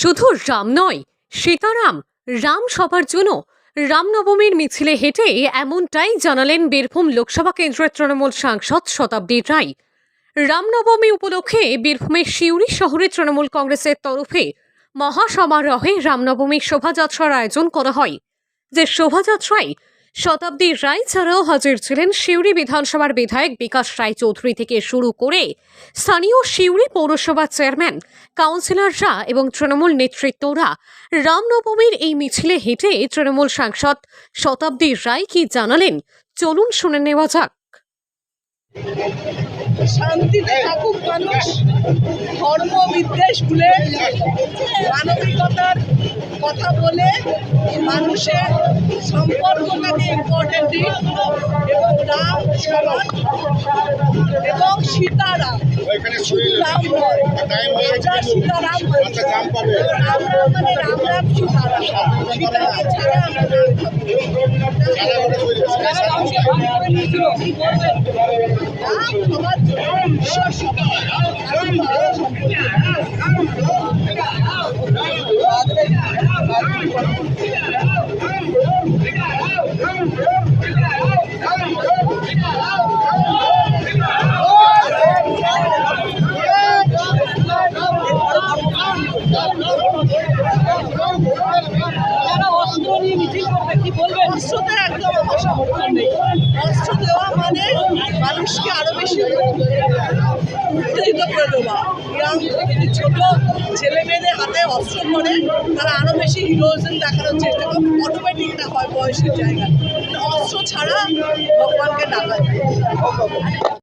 শুধু রাম নয়, সীতারাম, রাম সবার জন্য রামনবমীর মিছিলে হেঁটে এমনটাই জানালেন বীরভূম লোকসভা কেন্দ্রের তৃণমূল সাংসদ শতাব্দী রায়। রামনবমী উপলক্ষে বীরভূমের সিউড়ি শহরে তৃণমূল কংগ্রেসের তরফে মহাসমারোহে রামনবমী শোভাযাত্রার আয়োজন করা হয়। যে শোভাযাত্রায় শতাব্দী রায় ছাড়াও হাজির ছিলেন সিউড়ি বিধানসভার বিধায়ক বিকাশ রায় চৌধুরী থেকে শুরু করে স্থানীয় সিউড়ি পৌরসভা চেয়ারম্যান কাউন্সিলররা এবং তৃণমূল নেতৃত্বরা রামনবমীর এই মিছিলে হেঁটে তৃণমূল সাংসদ শতাব্দী রায় কি জানালেন? চলুন শুনে নেওয়া যাক। শান্তিতে থাকুক মানুষ ধর্ম বিদ্বেষ ভুলে মানবিকতার কথা বলে মানুষের সম্পর্কটাকে ইম্পর্টেন্ট দিন এবং রাম সমাজ এবং সীতারাম। রাম নয়। রাজা সীতারাম হয়েছে। রাম রাম মানে রাম রাম সীতারাম। সীতাকে ছাড়া আমরা রাম বলবেন? অস্ত্রদের একদম আমার সমর্থন নেই। অস্ত্র দেওয়া মানে মানুষকে আরও বেশি উত্তেজিত করে দেওয়া ইয়াং ছোট ছেলে মেয়েদের হাতে অস্ত্র করে তারা আরও বেশি হিরোইজম দেখানোর চেষ্টা করে অটোমেটিক এটা হয় বয়সের জায়গা অস্ত্র ছাড়া ভগবানকে ডাকা যায়